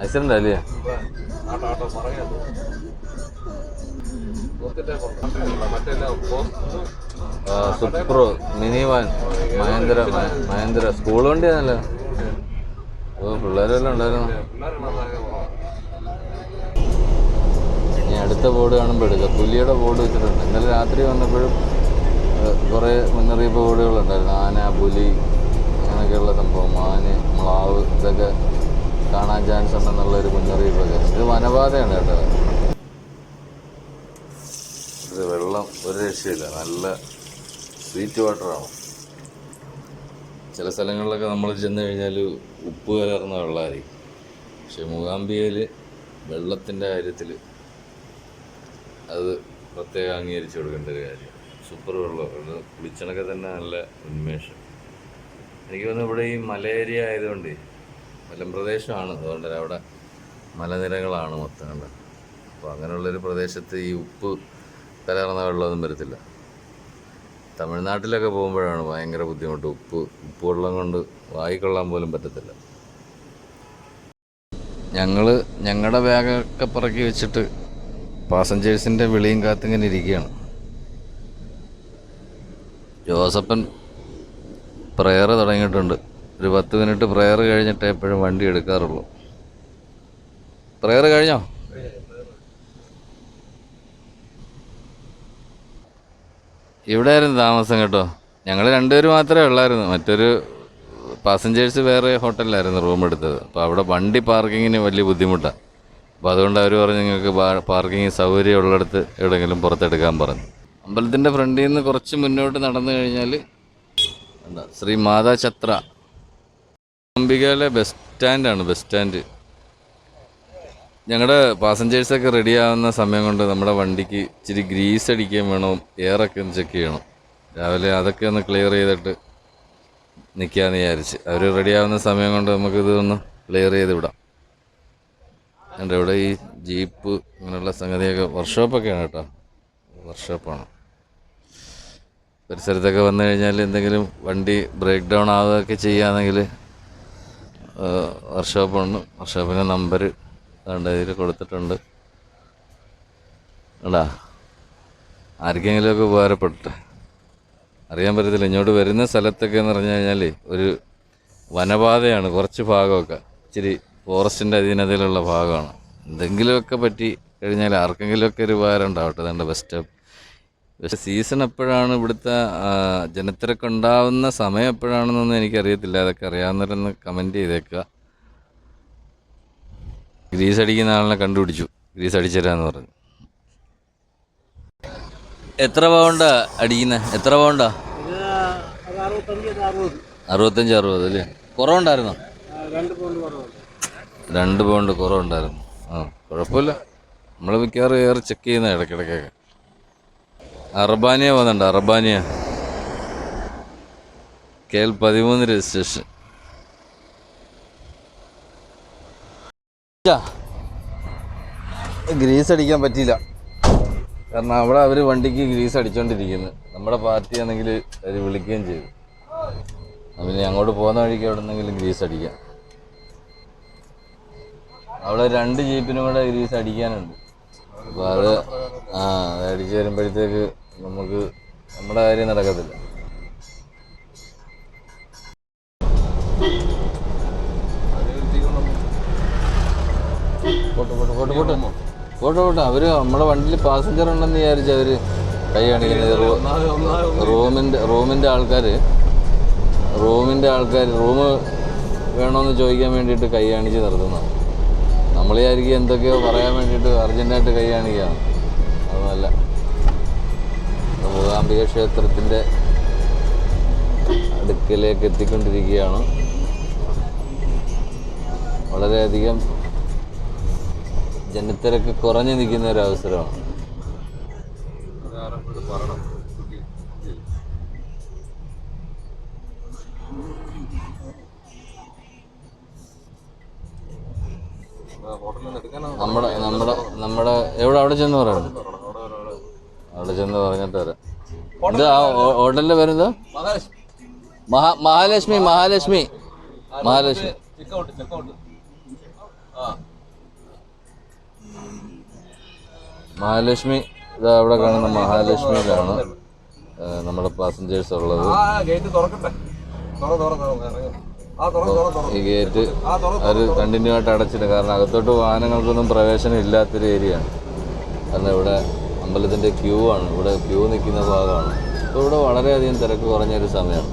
Accident അല്ലേ Supro mini van Mahindra Mahindra school വണ്ടിയാണല്ലോ. ഓ പിള്ളേരെല്ലാം ഉണ്ടായിരുന്നു. ഇനി അടുത്ത ബോർഡ് കാണുമ്പോൾ എടുക്കാം. പുലിയുടെ ബോർഡ് വെച്ചിട്ടുണ്ട്. ഇന്നലെ രാത്രി വന്നപ്പോഴും കുറേ മുന്നറിയിപ്പ് ബോർഡുകളുണ്ടായിരുന്നു ആന പുലി അങ്ങനെയൊക്കെയുള്ള സംഭവം. മാന് മ്ലാവ് ഇതൊക്കെ കാണാൻ ചാൻസ് ഉണ്ടെന്നുള്ളൊരു മുന്നറിയിപ്പൊക്കെ ഇത് വനപാതയാണ് കേട്ടോ. ഇത് വെള്ളം ഒരു രക്ഷയില്ല. നല്ല സ്വീറ്റ് വാട്ടറാണ് ചില സ്ഥലങ്ങളിലൊക്കെ നമ്മൾ ചെന്ന് കഴിഞ്ഞാൽ ഉപ്പ് കലർന്ന വെള്ളമായിരിക്കും. പക്ഷെ മൂകാംബികയിൽ വെള്ളത്തിന്റെ കാര്യത്തിൽ അത് പ്രത്യേകം അംഗീകരിച്ചു കൊടുക്കേണ്ട ഒരു കാര്യം. സൂപ്പർ വെള്ളം. കുളിച്ചണൊക്കെ തന്നെ നല്ല ഉന്മേഷം. എനിക്ക് തോന്നുന്നു ഇവിടെ ഈ മലേരിയ ആയതുകൊണ്ട് മലമ്പ്രദേശമാണ്. അതുകൊണ്ട് തന്നെ അവിടെ മലനിരകളാണ് മൊത്തം കണ്ട അപ്പോൾ അങ്ങനെയുള്ളൊരു പ്രദേശത്ത് ഈ ഉപ്പ് കലർന്ന വെള്ളമൊന്നും വരത്തില്ല. തമിഴ്നാട്ടിലൊക്കെ പോകുമ്പോഴാണ് ഭയങ്കര ബുദ്ധിമുട്ട്. ഉപ്പ് ഉപ്പ് വെള്ളം കൊണ്ട് വായിക്കൊള്ളാൻ പോലും പറ്റത്തില്ല. ഞങ്ങൾ ഞങ്ങളുടെ ബാഗൊക്കെ പറക്കി വെച്ചിട്ട് പാസഞ്ചേഴ്സിന്റെ വിളിയും കാത്തിങ്ങനെ ഇരിക്കുകയാണ്. ജോസപ്പൻ പ്രയർ തുടങ്ങിയിട്ടുണ്ട്. ഒരു പത്ത് മിനിറ്റ് പ്രയർ കഴിഞ്ഞിട്ടേ എപ്പോഴും വണ്ടി എടുക്കാറുള്ളൂ. പ്രയർ കഴിഞ്ഞോ? ഇവിടെ ആയിരുന്നു താമസം കേട്ടോ. ഞങ്ങൾ രണ്ടുപേരും മാത്രമേ ഉള്ളായിരുന്നു. മറ്റൊരു പാസഞ്ചേഴ്സ് വേറെ ഹോട്ടലിലായിരുന്നു റൂം എടുത്തത്. അപ്പോൾ അവിടെ വണ്ടി പാർക്കിങ്ങിന് വലിയ ബുദ്ധിമുട്ടാണ് അപ്പോൾ അതുകൊണ്ട് അവർ പറഞ്ഞു നിങ്ങൾക്ക് പാർക്കിംഗ് സൗകര്യം ഉള്ളിടത്ത് എവിടെയെങ്കിലും പുറത്തെടുക്കാൻ പറഞ്ഞു. അമ്പലത്തിന്റെ ഫ്രണ്ടിൽ നിന്ന് കുറച്ച് മുന്നോട്ട് നടന്നു കഴിഞ്ഞാൽ എന്താ ശ്രീ മാതാ ഛത്ര അംബികയിലെ ബസ് സ്റ്റാൻഡാണ് ബസ് സ്റ്റാൻഡ്. ഞങ്ങളുടെ പാസഞ്ചേഴ്സൊക്കെ റെഡി ആവുന്ന സമയം കൊണ്ട് നമ്മുടെ വണ്ടിക്ക് ഇച്ചിരി ഗ്രീസ് അടിക്കാൻ വേണം എയറൊക്കെ ഒന്ന് ചെക്ക് ചെയ്യണം. രാവിലെ അതൊക്കെ ഒന്ന് ക്ലിയർ ചെയ്തിട്ട് നിൽക്കാമെന്ന് വിചാരിച്ച്. അവർ റെഡി ആവുന്ന സമയം കൊണ്ട് നമുക്കിത് ഒന്ന് ക്ലിയർ ചെയ്ത് വിടാം. എന്റെ ഇവിടെ ഈ ജീപ്പ് അങ്ങനെയുള്ള സംഗതിയൊക്കെ വർക്ക്ഷോപ്പൊക്കെയാണ് കേട്ടോ. വർക്ക്ഷോപ്പാണ്. പരിസരത്തൊക്കെ വന്നു കഴിഞ്ഞാൽ എന്തെങ്കിലും വണ്ടി ബ്രേക്ക് ഡൗൺ ആവുകയൊക്കെ ചെയ്യുകയാണെങ്കിൽ വർക്ക്ഷോപ്പുണ്ട് വർക്ക്ഷോപ്പിന്റെ നമ്പർ ഇതിൽ കൊടുത്തിട്ടുണ്ട്. എടാ ആർക്കെങ്കിലുമൊക്കെ ഉപകാരപ്പെടട്ടെ. അറിയാൻ പറ്റത്തില്ല ഇങ്ങോട്ട് വരുന്ന സ്ഥലത്തൊക്കെ എന്ന് പറഞ്ഞു കഴിഞ്ഞാൽ ഒരു വനപാതയാണ് കുറച്ച് ഭാഗമൊക്കെ. ഇച്ചിരി ഫോറസ്റ്റിന്റെ അധീനതയിലുള്ള ഭാഗമാണ്. എന്തെങ്കിലുമൊക്കെ പറ്റി കഴിഞ്ഞാൽ ആർക്കെങ്കിലുമൊക്കെ ഒരു ഉപകാരം ഉണ്ടാവട്ടെ. അതുകൊണ്ട് ബസ് സ്റ്റോപ്പ്. സീസൺ എപ്പോഴാണ് ഇവിടുത്തെ ജനത്തിരക്ക് ഉണ്ടാവുന്ന സമയം എപ്പോഴാണെന്നൊന്നും എനിക്കറിയത്തില്ല. അതൊക്കെ അറിയാവുന്നവരൊന്ന് കമന്റ് ചെയ്തേക്കുക. ഗ്രീസ് അടിക്കുന്ന ആളിനെ കണ്ടുപിടിച്ചു. ഗ്രീസ് അടിച്ചരാന്ന് പറഞ്ഞു. എത്ര പൗണ്ടാ അടിക്കുന്നത് എത്ര പൗണ്ടാ അറുപത്തഞ്ച് അറുപത് അല്ലേ? കുറവുണ്ടായിരുന്നോ? രണ്ട് പൗണ്ട് കുറവുണ്ടായിരുന്നു. ആ കുഴപ്പമില്ല. നമ്മൾ മിക്കവാറും ഏറെ ചെക്ക് ചെയ്യുന്ന ഇടയ്ക്കിടയ്ക്കൊക്കെ. അർബാനിയ വന്നിട്ടുണ്ട് അർബാനിയ. കെ എൽ പതിമൂന്ന് രജിസ്ട്രേഷൻ. ഗ്രീസ് അടിക്കാൻ പറ്റിയില്ല. കാരണം അവിടെ അവർ വണ്ടിക്ക് ഗ്രീസ് അടിച്ചോണ്ടിരിക്കുന്നു. നമ്മുടെ പാർട്ടി ആണെങ്കിൽ അവർ വിളിക്കുകയും ചെയ്തു. പിന്നെ അങ്ങോട്ട് പോകുന്ന വഴിക്ക് അവിടെ നിന്നെങ്കിലും ഗ്രീസ് അടിക്കാം. അവിടെ രണ്ട് ജീപ്പിനും കൂടെ ഗ്രീസ് അടിക്കാനുണ്ട്. അപ്പോൾ അത് ആ അടിച്ച് വരുമ്പോഴത്തേക്ക് നമുക്ക് നമ്മുടെ കാര്യം നടക്കത്തില്ല. അവർ നമ്മുടെ വണ്ടിയിൽ പാസഞ്ചർ ഉണ്ടെന്ന് വിചാരിച്ച അവർ കൈ കാണിക്കുന്നത്. റൂമിന്റെ റൂമിന്റെ ആൾക്കാര് റൂമിന്റെ ആൾക്കാർ റൂം വേണമെന്ന് ചോദിക്കാൻ വേണ്ടിയിട്ട് കൈ കാണിച്ച് നിർത്തുന്നതാണ് നമ്മൾ വിചാരിക്കും എന്തൊക്കെയോ പറയാൻ വേണ്ടിയിട്ട് അർജന്റായിട്ട് കൈ കാണിക്കുകയാണ് ഇത് മൂകാംബിക ക്ഷേത്രത്തിന്റെ അടുക്കലേക്ക് എത്തിക്കൊണ്ടിരിക്കുകയാണ്. വളരെയധികം ജനത്തിരക്ക് കുറഞ്ഞു നിൽക്കുന്ന ഒരു അവസരമാണ്. നമ്മുടെ നമ്മുടെ നമ്മുടെ എവിടെ അവിടെ ചെന്ന് പറയണം. അവിടെ ചെന്ന് പറഞ്ഞിട്ട് വരാം. ഇത് ആ ഹോട്ടലിൽ വരുന്നത് മഹാ മഹാലക്ഷ്മി മഹാലക്ഷ്മി. മഹാലക്ഷ്മി. മഹാലക്ഷ്മി ഇതാ അവിടെ കാണുന്ന മഹാലക്ഷ്മിയിലാണ് നമ്മുടെ പാസഞ്ചേഴ്സ് ഉള്ളത്. ഈ ഗേറ്റ് അവർ കണ്ടിന്യൂ ആയിട്ട് അടച്ചിട്ട് കാരണം അകത്തോട്ട് വാഹനങ്ങൾക്കൊന്നും പ്രവേശനം ഇല്ലാത്തൊരു ഏരിയ ആണ്. കാരണം ഇവിടെ അമ്പലത്തിന്റെ ക്യൂ ആണ്. ഇവിടെ ക്യൂ നിൽക്കുന്ന ഭാഗമാണ്. അപ്പോൾ ഇവിടെ വളരെയധികം തിരക്ക് കുറഞ്ഞൊരു സമയമാണ്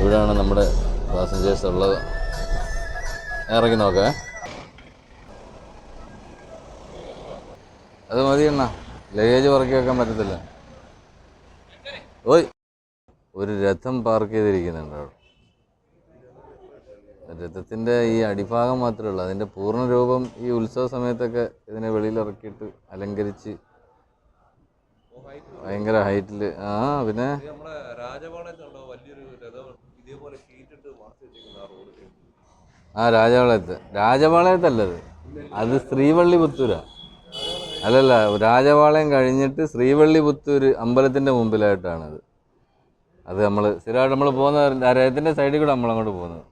ഇവിടെയാണ് നമ്മുടെ പാസഞ്ചേഴ്സ് ഉള്ളത്. ഇറങ്ങി നോക്കേ. അത് മതി എന്നാ ലഗേജ് പറക്കി വെക്കാൻ പറ്റത്തില്ല. ഓയ്. ഒരു രഥം പാർക്ക് ചെയ്തിരിക്കുന്നുണ്ട് രഥത്തിന്റെ ഈ അടിഭാഗം മാത്രമേ ഉള്ളൂ. അതിന്റെ പൂർണ രൂപം ഈ ഉത്സവ സമയത്തൊക്കെ ഇതിനെ വെളിയിലിറക്കിയിട്ട് അലങ്കരിച്ച് ഭയങ്കര ഹൈറ്റിൽ ആ പിന്നെ? ആ രാജപാളയത്ത് രാജപാളയത്തല്ലത് അത് ശ്രീവള്ളി പുത്തൂരാ അല്ലല്ല രാജപാളയം കഴിഞ്ഞിട്ട് ശ്രീവള്ളി പുത്തൂര് അമ്പലത്തിന്റെ മുമ്പിലായിട്ടാണത്. അത് നമ്മൾ സ്ഥിരമായിട്ട് നമ്മൾ പോകുന്ന രാജ്യത്തിന്റെ സൈഡിൽ കൂടെ നമ്മളങ്ങോട്ട് പോകുന്നത്.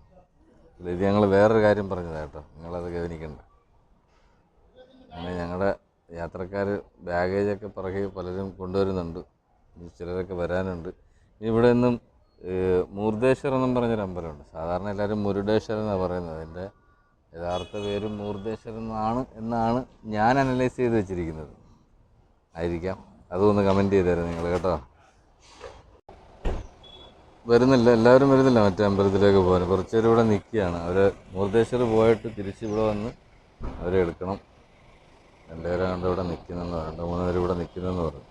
അല്ല, ഇത് ഞങ്ങൾ വേറൊരു കാര്യം പറഞ്ഞതാട്ടോ നിങ്ങളത് ഗവനിക്കണ്ട അങ്ങനെ ഞങ്ങളുടെ യാത്രക്കാർ ബാഗേജൊക്കെ പിറകെ പലരും കൊണ്ടുവരുന്നുണ്ട്. ചിലരൊക്കെ വരാനുണ്ട്. ഇവിടെ നിന്നും മൂർദേശ്വരം എന്നും പറഞ്ഞൊരു അമ്പലമുണ്ട്. സാധാരണ എല്ലാവരും മുരുടേശ്വരം എന്നാണ് പറയുന്നത്. അതിന്റെ യഥാർത്ഥ പേര് മൂർദേശ്വരം എന്നാണ് എന്നാണ് ഞാൻ അനലൈസ് ചെയ്ത് വെച്ചിരിക്കുന്നത്. ആയിരിക്കാം. അതൊന്ന് കമന്റ് ചെയ്തായിരുന്നു നിങ്ങൾ കേട്ടോ. വരുന്നില്ല എല്ലാവരും വരുന്നില്ല മറ്റേ അമ്പലത്തിലേക്ക് പോകാൻ. കുറച്ചുപേർ ഇവിടെ നിൽക്കുകയാണ്. അവർ മൂർദേശ്വർ പോയിട്ട് തിരിച്ച് ഇവിടെ വന്ന് അവരെ എടുക്കണം. രണ്ടുപേരെ കണ്ട് ഇവിടെ നിൽക്കുന്നെന്ന് രണ്ട് മൂന്ന് പേര് ഇവിടെ നിൽക്കുന്നെന്ന് പറഞ്ഞു.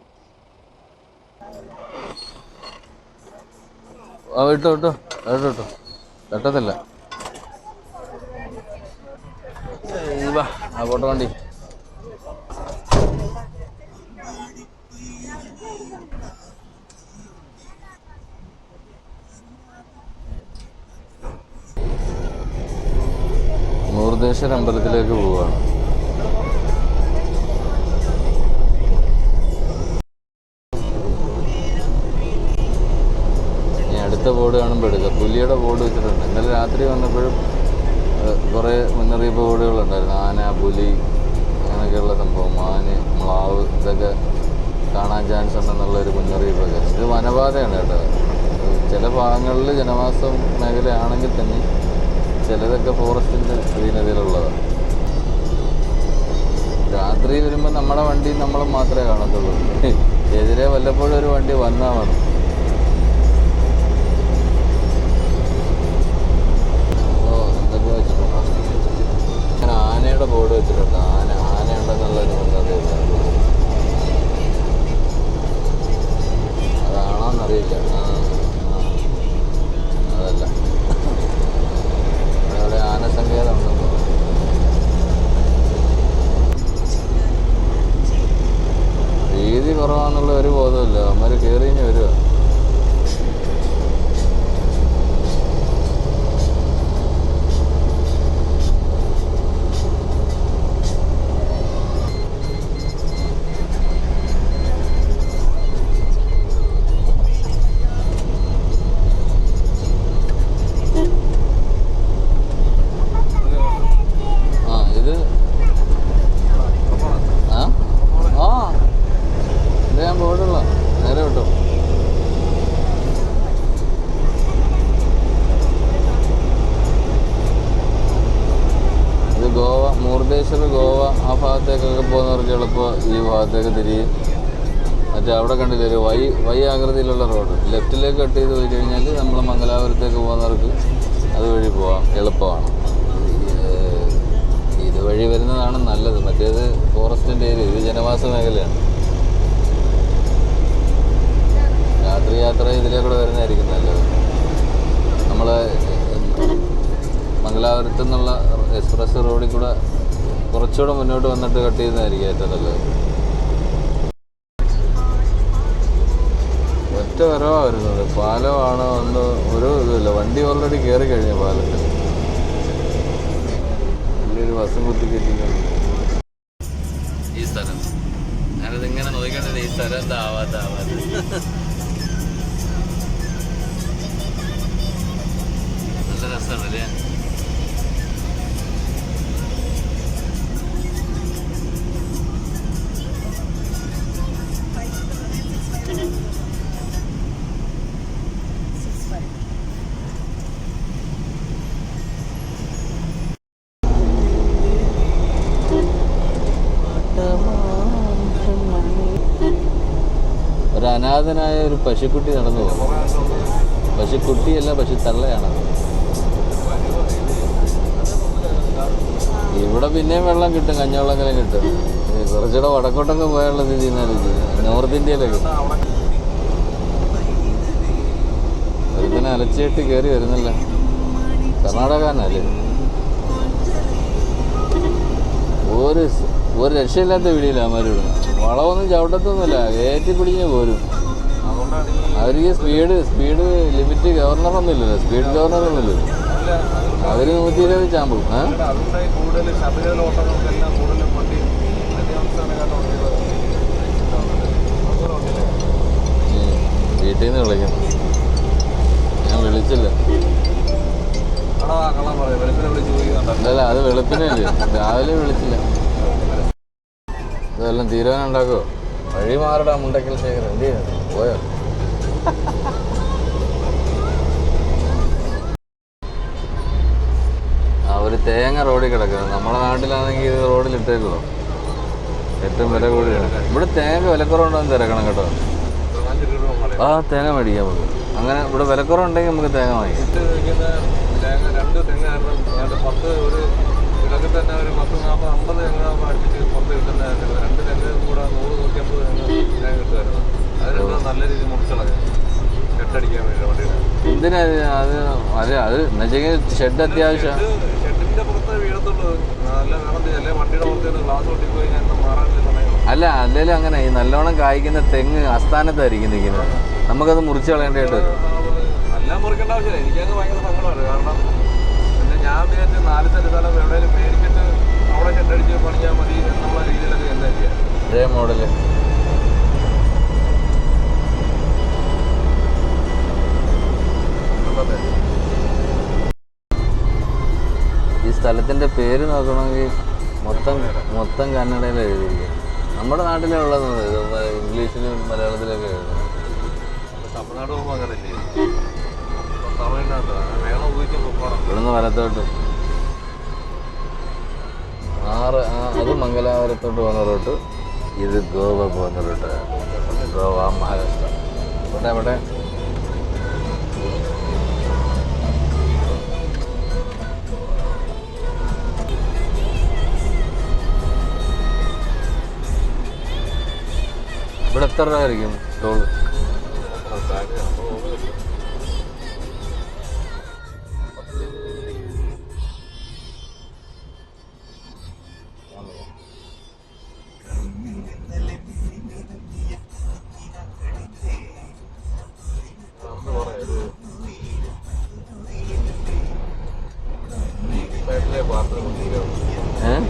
ആ വിട്ടോ വിട്ടോ. വിട്ടോ വിട്ടോ. തട്ടത്തില്ല. വാ. ആ ഫോട്ടോ വണ്ടി. മൂർദേശ്വര അമ്പലത്തിലേക്ക് പോവുകയാണ് അടുത്ത ബോർഡ് കാണുമ്പോൾ എടുക്കുക. പുലിയുടെ ബോർഡ് വെച്ചിട്ടുണ്ട്. ഇന്നലെ രാത്രി വന്നപ്പോഴും കുറേ മുന്നറിയിപ്പ് ബോർഡുകളുണ്ടായിരുന്നു. ആന പുലി അങ്ങനെയൊക്കെയുള്ള സംഭവം. ആന മ്ലാവ് ഇതൊക്കെ കാണാൻ ചാൻസ് ഉണ്ടെന്നുള്ള ഒരു മുന്നറിയിപ്പൊക്കെ. ഇത് വനപാതയാണ് കേട്ടോ. ചില ഭാഗങ്ങളിൽ ജനവാസം മേഖലയാണെങ്കിൽ തന്നെ ചിലതൊക്കെ ഫോറസ്റ്റിന്റെ അധീനതയിലുള്ളതാണ് രാത്രി വരുമ്പോൾ നമ്മുടെ വണ്ടി നമ്മൾ മാത്രമേ കാണത്തുള്ളൂ. എതിരെ വല്ലപ്പോഴും ഒരു വണ്ടി വന്നാൽ മതി. വെച്ചിട്ടുണ്ട്. ആന ആന ഉണ്ടെന്നുള്ളൊരു മുന്നറിയിപ്പ് അതാണോന്നറിയില്ല മൂർദേശ്വർ ഗോവ ആ ഭാഗത്തേക്കൊക്കെ പോകുന്നവർക്ക് എളുപ്പം ഈ ഭാഗത്തേക്ക് തിരിയും. മറ്റേ അവിടെ കണ്ടില്ലേ ഒരു വൈ വൈ ആകൃതിയിലുള്ള റോഡ് ലെഫ്റ്റിലേക്ക് കട്ട് ചെയ്ത് പോയി കഴിഞ്ഞാൽ നമ്മൾ മംഗലാപുരത്തേക്ക് പോകുന്നവർക്ക് അതുവഴി പോവാം എളുപ്പമാണ്. ഇതുവഴി വരുന്നതാണ് നല്ലത്. മറ്റേത് ഫോറസ്റ്റിന്റെ ഏരിയ ഇത് ജനവാസ മേഖലയാണ്. രാത്രി യാത്ര ഇതിലേ കൂടെ വരുന്നതായിരിക്കും നല്ലത്. നമ്മൾ മംഗലാപുരത്തു നിന്നുള്ള എക്സ്പ്രസ് റോഡിൽ കൂടെ കുറച്ചുകൂടെ മുന്നോട്ട് വന്നിട്ട് കട്ട് ചെയ്യുന്നതായിരിക്കും ഏറ്റവും നല്ലത്. ഒറ്റ വരവാ വരുന്നത്. പാലമാണ് ഒന്ന് ഒരു ഇതുമില്ല. വണ്ടി ഓൾറെഡി കയറി കഴിഞ്ഞ പാലത്തിൽ. വലിയൊരു ബസ്സും കുത്തി കിട്ടിയിട്ടുണ്ട് ഈ സ്ഥലം. ഞാനത് ഇങ്ങനെ നോക്കിക്കണ്ടത് ഈ സ്ഥലം എന്താ ആവാത്ത ആവാത്ത. നല്ല രസമാണല്ലേ അനാഥനായ ഒരു പശുക്കുട്ടി നടന്നു പോകും. പശുക്കുട്ടിയല്ല പശു തള്ളയാണ് ഇവിടെ പിന്നെയും വെള്ളം കിട്ടും കഞ്ഞവെള്ളങ്ങളും കിട്ടും. കുറച്ചുകൂടെ വടക്കോട്ടൊക്കെ പോയുള്ള സ്ഥിതി നോർത്ത് ഇന്ത്യയിലൊക്കെ. ഒരുത്തനെ അലച്ചിട്ട് കയറി വരുന്നില്ല? കർണാടകന്നല്ലേ ഒരു ഒരു രക്ഷയില്ലാത്ത വീടിയില്ല അമ്മമാരിടുന്നത് വളമൊന്നും ചവിട്ടത്തൊന്നുമില്ല. കയറ്റി പിടിഞ്ഞ് പോരും. അവർക്ക് സ്പീഡ് സ്പീഡ് ലിമിറ്റ് ഗവർണർ ഇല്ലല്ലോ സ്പീഡ് ഗവർണർ ഇല്ലല്ലോ അവർ നൂറ്റി ഇരുപത് ചാമ്പും. വീട്ടിൽ നിന്ന് വിളിക്കണം. ഞാൻ വിളിച്ചില്ല. അല്ല അത് വെളുപ്പിനല്ലേ രാവിലെ വിളിച്ചില്ല. ഇതെല്ലാം തീരുമാനം ഉണ്ടാക്കുമോ വഴി മാറടാ മുണ്ടക്കൽ ശേഖരം എന്ത് ചെയ്യാ പോയോ? ഒരു തേങ്ങ റോഡിൽ കിടക്കുന്നത് നമ്മുടെ നാട്ടിലാണെങ്കിൽ ഇത് റോഡിൽ ഇട്ടേക്കുമോ ഏറ്റവും വില കൂടിയാണ്. ഇവിടെ തേങ്ങ വിലക്കുറവുണ്ടോ എന്ന് തിരക്കണം കേട്ടോ. ആ തേങ്ങ മേടിക്കാം നമുക്ക്. അങ്ങനെ ഇവിടെ വിലക്കുറവുണ്ടെങ്കിൽ നമുക്ക് തേങ്ങ വാങ്ങിക്കാം. നല്ല രീതിയിൽ മുറിച്ചളഞ്ഞു കെട്ടടിക്കാൻ വേണ്ടി വണ്ടിയുടെ എന്തിനാ അത് അതെ അത് എന്നുവെച്ചെങ്കിൽ ഷെഡ് അത്യാവശ്യം. ഷെഡിന്റെ പുറത്ത് വീഴത്തുള്ളൂ നല്ല വേണം അല്ലെ? വണ്ടിയുടെ പുറത്ത് ഗ്ലാസ് പൊട്ടിപ്പോയി ഞാൻ മാറാനുള്ള സമയമാണ് അല്ല അല്ലേലും അങ്ങനെ ഈ നല്ലോണം കായ്ക്കുന്ന തെങ്ങ് അസ്ഥാനത്തായിരിക്കും നിൽക്കുന്നത്. നമുക്കത് മുറിച്ച് കളയേണ്ടതായിട്ട് എല്ലാം മുറിക്കേണ്ട ആവശ്യമില്ല. എനിക്കങ്ങ് ഭയങ്കര സങ്കടമാണ് കാരണം പിന്നെ ഞാൻ വിചാരിച്ചു നാല് സെന്റ് സ്ഥലം എവിടെയെങ്കിലും മേടിച്ചിട്ട് അവിടെ ഷെഡടിച്ച് പണിയാൽ മതി എന്നുള്ള രീതിയിലൊക്കെ എന്താ ചെയ്യാം അതേ മോഡൽ. സ്ഥലത്തിന്റെ പേര് നോക്കണമെങ്കിൽ മൊത്തം മൊത്തം കന്നഡയിൽ എഴുതിയിരിക്കും നമ്മുടെ നാട്ടിലുള്ളത് ഉള്ളത് ഇംഗ്ലീഷിലും മലയാളത്തിലൊക്കെ എഴുതുന്നത്. തമിഴ്നാട് പോകുമ്പോൾ ഇവിടുന്ന് വലത്തോട്ട്. ആറ് അത് മംഗലാപുരത്തോട്ട് പോകുന്ന റൂട്ട് ഇത് ഗോവ പോകുന്ന റൂട്ട്. ഗോവ മഹാരാഷ്ട്ര. ഇവിടെ അവിടെ ഇവിടെ എത്ര രൂപ ആയിരിക്കും ടോൾ ഏഹ്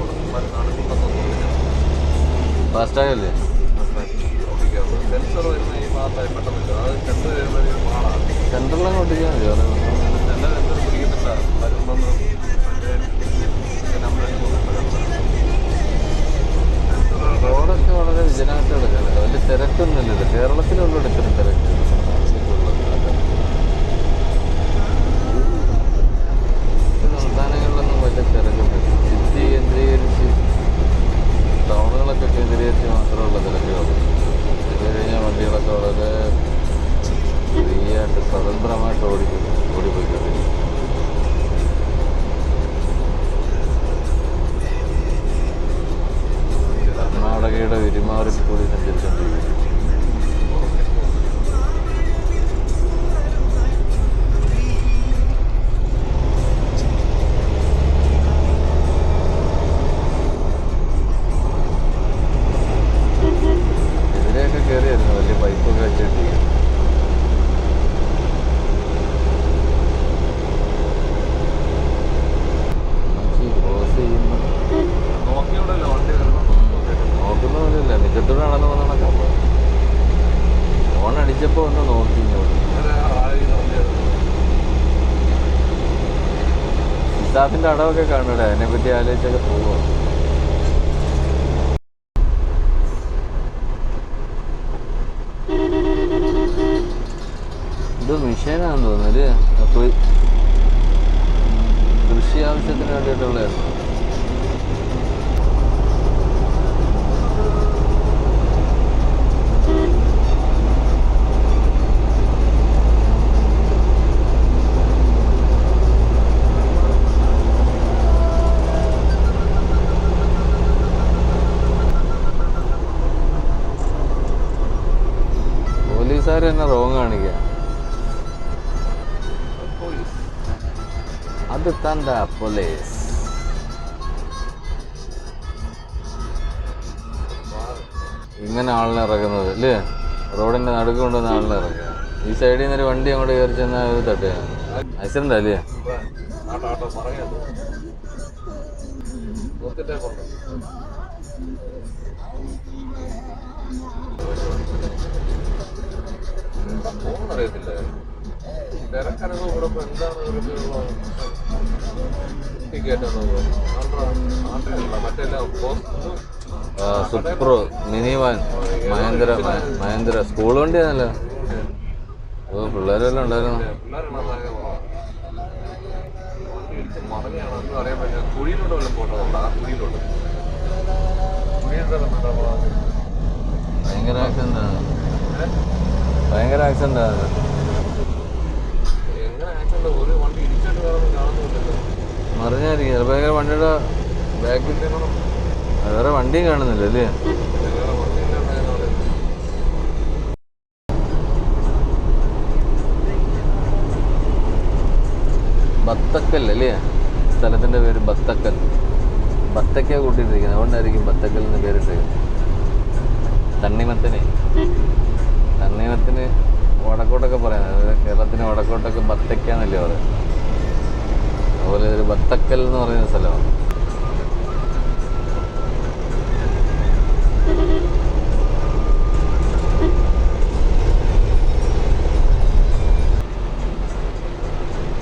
മാത്രമുള്ള തിരക്കുകളുള്ളൂ ഇത് കഴിഞ്ഞാൽ വണ്ടികളൊക്കെ വളരെ ഫ്രീ ആയിട്ട് സ്വതന്ത്രമായിട്ട് ഓടി ഓടിപ്പോയിക്കൊണ്ടിരിക്കും. ഫോൺ അടിച്ചപ്പോൾ ഒന്ന് നോക്കി ഇസാഫിന്റെ അടവൊക്കെ കാണൂടെ അതിനെപ്പറ്റി ആലോചിച്ചൊക്കെ പോവുക ഇത് മിഷീനാണെന്ന് തോന്നുന്നു അല്ലേ? അപ്പോൾ കൃഷി ആവശ്യത്തിന് വേണ്ടിയിട്ടുള്ളതായിരുന്നു റോങ് കാണിക്ക അത് തന്താ പോലീസ് ഇങ്ങനെ ആളിനെ ഇറക്കുന്നത് അല്ലേ റോഡിന്റെ നടുക്ക് കൊണ്ടുവന്ന ആളിനെ ഇറക്കുക. ഈ സൈഡിൽ നിന്നൊരു വണ്ടി അങ്ങോട്ട് കയറി ചെന്ന ഒരു തട്ടുകയാണ് ആക്സിഡന്റ് അല്ലേ? Thank. പറയുന്നത് നിർത്തിട്ടേ കൊണ്ട് അറിയത്തില്ല തിരക്കരവ് ഇവിടെ ഇപ്പൊ എന്താണ് ടിക്കറ്റ് മറ്റെല്ലാം post Supro mini van Mahindra Mahindra. School വണ്ടിയാണല്ലോ. ഓ പിള്ളേരെല്ലാം ഉണ്ടായിരുന്നു? മറഞ്ഞാണെന്ന് അറിയാൻ പറ്റില്ല. കുഴിയിലോട്ട് വല്ലതും പോട്ടോ? ആ കുഴിയിലോട്ട്. കുഴിയുടെ ഭയങ്കര ആക്ഷൻ ആണ് ഭയങ്കര ആക്സിഡന്റ് ആണ്. മറിഞ്ഞായിരിക്കും. ചിലപ്പോൾ ഭയങ്കര വണ്ടിയുടെ ബാക്കിൽ വേറെ വണ്ടിയും കാണുന്നില്ല അല്ലേ? ബത്തക്കൽ അല്ലേ? സ്ഥലത്തിന്റെ പേര് ബത്തക്കൽ. ബത്തക്ക കൂട്ടിയിട്ടിരിക്കുന്നത്. അതുകൊണ്ടായിരിക്കും ബത്തക്കൽ എന്ന് പേരിട്ടിരിക്കുന്നത് തണ്ണിമത്തനെ. തണ്ണിമത്തിന് വടക്കോട്ടൊക്കെ പറയാം. കേരളത്തിന് വടക്കോട്ടൊക്കെ ബത്തക്ക എന്നല്ലേ പറയാം അതുപോലെ ഒരു ബത്തക്കൽ എന്ന് പറയുന്ന സ്ഥലമാണ്.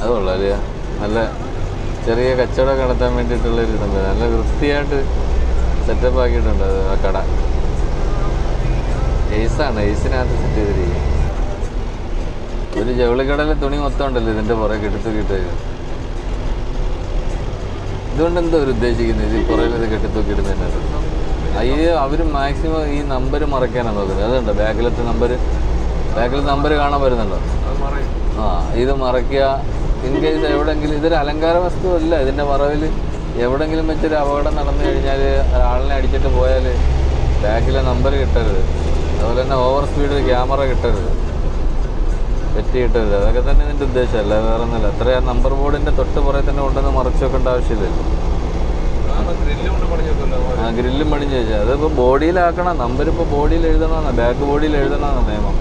അത് കൊള്ളാം നല്ല ചെറിയ കച്ചവടം നടത്താൻ വേണ്ടിയിട്ടുള്ള ഒരു സംഭവം നല്ല വൃത്തിയായിട്ട് സെറ്റപ്പ് ആക്കിയിട്ടുണ്ട് ആ കട. ഏസാണ് ഏസിനകത്ത് സെറ്റ് ചെയ്തിരിക്കുന്നത് ഒരു ജൗളിക്കടയിലെ തുണി മൊത്തം ഉണ്ടല്ലോ ഇതിന്റെ പുറകെ കെട്ടിത്തൂക്കിയിട്ട്. ഇതുകൊണ്ട് എന്താ ഒരു ഉദ്ദേശിക്കുന്നത്? ഇതിൽ പുറകിൽ ഇത് കെട്ടിത്തൂക്കിയിടുന്നതിനകത്ത്? അയ്യോ അവർ മാക്സിമം ഈ നമ്പർ മറക്കാനാണ് നോക്കുന്നത്. അതുണ്ടോ? ബാക്കിലത്തെ നമ്പർ ബാക്കിലത്തെ നമ്പർ കാണാൻ വരുന്നുണ്ടോ? ആ ഇത് മറയ്ക്കുക. ഇൻ കേസ് എവിടെങ്കിലും ഇതൊരു അലങ്കാര വസ്തു അല്ല ഇതിന്റെ മറവിൽ എവിടെങ്കിലും വെച്ചൊരു അപകടം നടന്നു കഴിഞ്ഞാൽ ഒരാളിനെ അടിച്ചിട്ട് പോയാൽ ബാക്കിലെ നമ്പർ കിട്ടരുത്. അതുപോലെ തന്നെ ഓവർ സ്പീഡിൽ ക്യാമറ കിട്ടരുത്. പെറ്റി കിട്ടരുത്. അതൊക്കെ തന്നെ ഇതിന്റെ ഉദ്ദേശമല്ല വേറെ ഒന്നുമില്ല. അത്ര നമ്പർ ബോർഡിന്റെ തൊട്ട് പുറകെ തന്നെ ഉണ്ടെന്ന് മറച്ചു വെക്കേണ്ട ആവശ്യമില്ലല്ലോ ആ ഗ്രില്ലും പണിഞ്ഞു ചോദിച്ചാൽ അതിപ്പോൾ ബോഡിയിലാക്കണം നമ്പർ ഇപ്പോൾ ബോഡിയിൽ എഴുതണമെന്നാണ് ബാക്ക് ബോഡിയിൽ എഴുതണമെന്നാണ് നിയമം.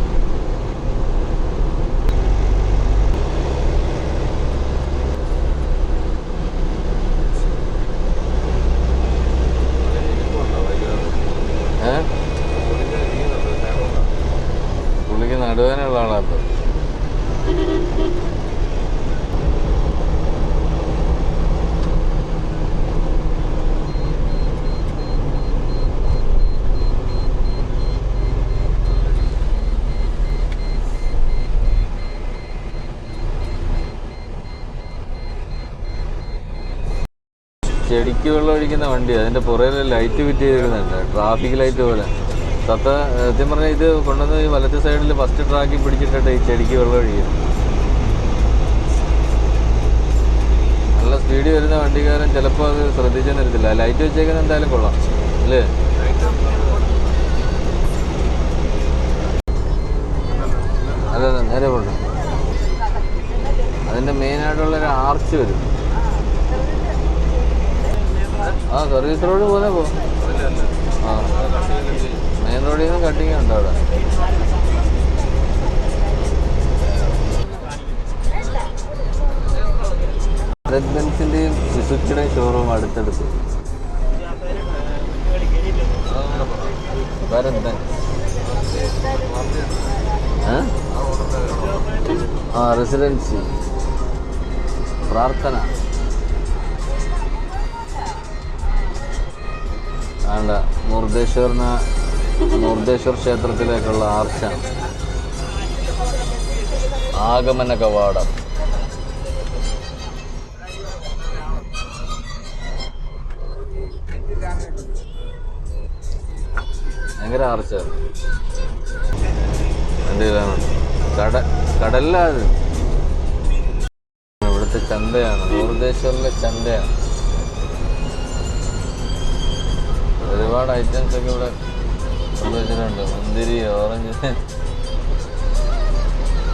ചെടിക്ക് വെള്ളം ഒഴിക്കുന്ന വണ്ടി അതിന്റെ പുറകിൽ ലൈറ്റ് ഫിറ്റ് ചെയ്തിരുന്നുണ്ട് ട്രാഫിക് ലൈറ്റ് പോലെ. സത്ത സത്യം പറഞ്ഞാൽ ഇത് കൊണ്ടുവന്ന് ഈ വലത്തെ സൈഡിൽ ഫസ്റ്റ് ട്രാക്കിൽ പിടിച്ചിട്ടിട്ട് ഈ ചെടിക്ക് വെള്ളം ഒഴിക്കും. നല്ല സ്പീഡിൽ വരുന്ന വണ്ടിക്കാരൻ ചിലപ്പോൾ അത് ശ്രദ്ധിച്ചെന്ന് വരത്തില്ല. ലൈറ്റ് വെച്ചേക്കുന്ന എന്തായാലും കൊള്ളാം. അല്ലേ? അതെ നേരെ കൊള്ളാം അതിന്റെ മെയിനായിട്ടുള്ളൊരു ആർച്ച് വരും. ആ സർവീസ് റോഡ് പോലെ പോ. ആ. മെയിൻ റോഡിൽ നിന്ന് കട്ടിങ് ഉണ്ട് അവിടെ. ഭാരത് സുസുക്കിയുടെ ഷോറൂം അടുത്തടുത്ത്? ആ റെസിഡൻസി പ്രാർത്ഥന. വേണ്ട മുർദേശ്വറിന് മുർദേശ്വർ ക്ഷേത്രത്തിലേക്കുള്ള ആർച്ച. ആഗമന കവാടം ഭയങ്കര ആർച്ച. രണ്ട് കിലോമീറ്റർ കട കടലിലാണ് ഇവിടുത്തെ ചന്തയാണ് മുർദേശ്വറിലെ ചന്തയാണ്. ഒരുപാട് ഐറ്റംസ് ഒക്കെ ഇവിടെ കൊണ്ടുവച്ചിട്ടുണ്ട് മുന്തിരി ഓറഞ്ച്.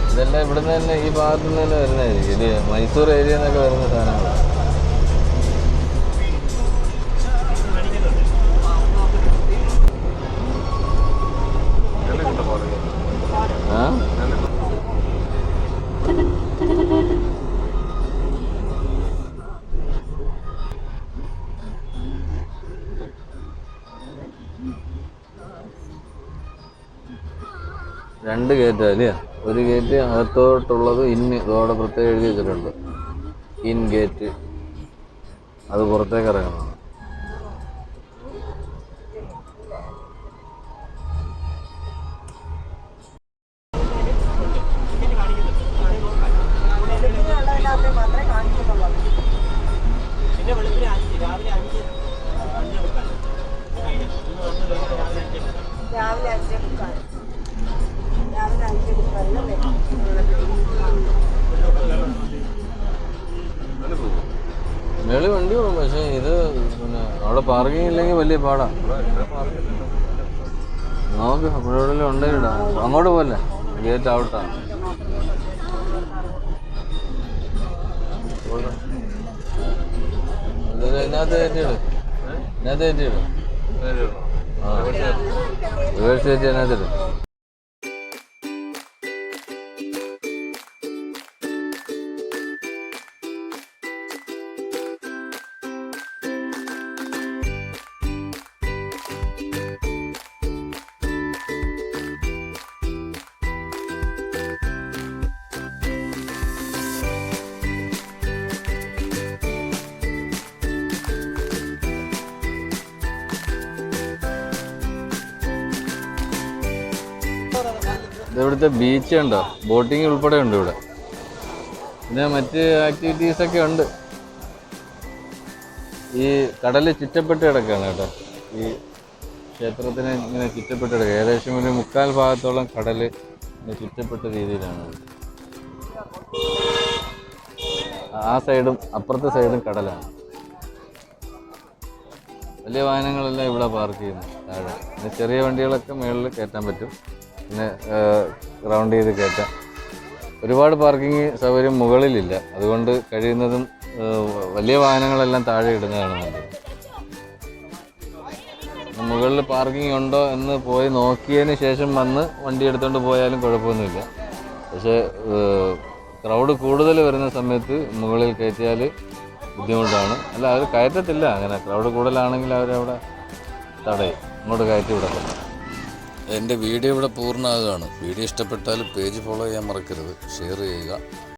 ഇതെല്ലാം ഇവിടുന്ന് തന്നെ ഈ ഭാഗത്തു നിന്ന് തന്നെ വരുന്നതായിരിക്കും ഇത് മൈസൂർ ഏരിയ എന്നൊക്കെ വരുന്ന സാധനങ്ങൾ രണ്ട് ഗേറ്റാ അല്ലേ ഒരു ഗേറ്റ് അകത്തോട്ടുള്ളത് ഇൻ ഇതോടെ പ്രത്യേകം എഴുതി വെച്ചിട്ടുണ്ട്. ഇൻ ഗേറ്റ് അത് പുറത്തേക്ക് ഇറങ്ങണം. പാർക്കിംഗ് ഇല്ലെങ്കിൽ വലിയ പാടാ. ഇവിടെ ഇവിടെ നോക്ക് അപ്പോഴെവിടെയെങ്കിലും ഉണ്ടെങ്കിൽ അങ്ങോട്ട് പോലെ ഗേറ്റ് ഔട്ടാണ് ഇതിനകത്ത് കയറ്റിയിട് ഇതിനകത്ത് കയറ്റിയിട് ആ ഇതിനകത്ത് കയറ്റി ഇവിടുത്തെ ബീച്ച് ഉണ്ടോ? ബോട്ടിങ് ഉൾപ്പെടെ ഉണ്ട് ഇവിടെ. പിന്നെ മറ്റ് ആക്ടിവിറ്റീസ് ഒക്കെ ഉണ്ട്. ഈ കടൽ ചുറ്റപ്പെട്ട് കിടക്കുകയാണ് കേട്ടോ. ഈ ക്ഷേത്രത്തിന് ഇങ്ങനെ ചുറ്റപ്പെട്ട് കിടക്കുക. ഏകദേശം ഒരു മുക്കാൽ ഭാഗത്തോളം ഇങ്ങനെ ചുറ്റപ്പെട്ട രീതിയിലാണ്. ആ സൈഡും അപ്പുറത്തെ സൈഡും കടലാണ്. വലിയ വാഹനങ്ങളെല്ലാം ഇവിടെ പാർക്ക് ചെയ്യുന്നു. താഴെ. പിന്നെ ചെറിയ വണ്ടികളൊക്കെ മുകളിൽ കയറ്റാൻ പറ്റും. പിന്നെ റൗണ്ട് ചെയ്ത് കയറ്റാം. ഒരുപാട് പാർക്കിംഗ് സൗകര്യം മുകളിലില്ല. അതുകൊണ്ട് കഴിയുന്നതും വലിയ വാഹനങ്ങളെല്ലാം താഴെ ഇടുന്നതാണ് നല്ലത്. മുകളിൽ പാർക്കിംഗ് ഉണ്ടോ എന്ന് പോയി നോക്കിയതിന് ശേഷം വന്ന് വണ്ടി എടുത്തുകൊണ്ട് പോയാലും കുഴപ്പമൊന്നുമില്ല. പക്ഷേ ക്രൗഡ് കൂടുതൽ വരുന്ന സമയത്ത് മുകളിൽ കയറ്റിയാൽ ബുദ്ധിമുട്ടാണ്. അല്ല അവർ കയറ്റത്തില്ല. അങ്ങനെ ക്രൗഡ് കൂടുതലാണെങ്കിൽ അവരവിടെ തടയും. ഇങ്ങോട്ട് കയറ്റി വിടത്തില്ല. എന്റെ വീഡിയോ ഇവിടെ പൂർണമാകുകയാണ്. വീഡിയോ ഇഷ്ടപ്പെട്ടാൽ പേജ് ഫോളോ ചെയ്യാൻ മറക്കരുത്. ഷെയർ ചെയ്യുക.